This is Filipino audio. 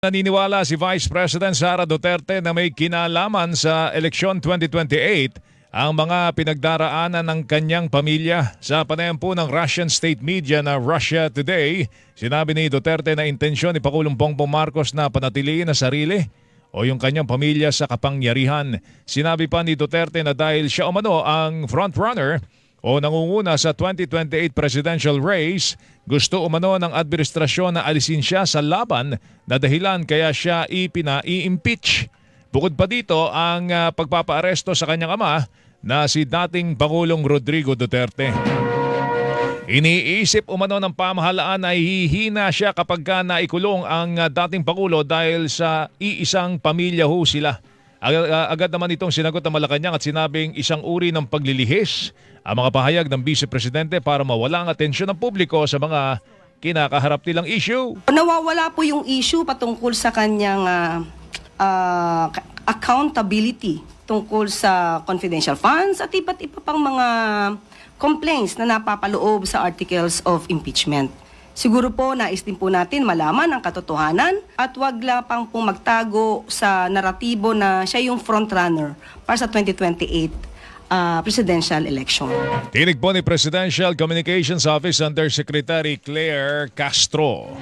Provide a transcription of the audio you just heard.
Naniniwala si Vice President Sara Duterte na may kinalaman sa eleksyon 2028 ang mga pinagdaraanan ng kanyang pamilya. Sa panayam po ng Russian state media na Russia Today, sinabi ni Duterte na intensyon ni Pangulong Bongbong Marcos na panatiliin ang sarili o yung kanyang pamilya sa kapangyarihan. Sinabi pa ni Duterte na dahil siya umano ang frontrunner o nangunguna sa 2028 presidential race, gusto umano ng administrasyon na alisin siya sa laban na dahilan kaya siya ipina-i-impeach. Bukod pa dito ang ah, pagpapaaresto sa kanyang ama na si dating Pangulong Rodrigo Duterte. Iniisip umano ng pamahalaan na hihina siya kapag ka naikulong ang ah, dating Pangulo dahil sa iisang pamilya ho sila. Agad, ah, agad naman itong sinagot ng Malacanang at sinabing isang uri ng paglilihis ang mga pahayag ng Vice Presidente para mawala ang atensyon ng publiko sa mga kinakaharap nilang issue. Nawawala po yung issue patungkol sa kanyang ah, ah, accountability tungkol sa confidential funds at iba't iba pang mga complaints na napapaloob sa articles of impeachment. Siguro po nais din po natin malaman ang katotohanan at wag lapang pong magtago sa naratibo na siya yung frontrunner para sa 2028 ah, presidential election. Tinig po ni Presidential Communications Office Undersecretary Claire Castro.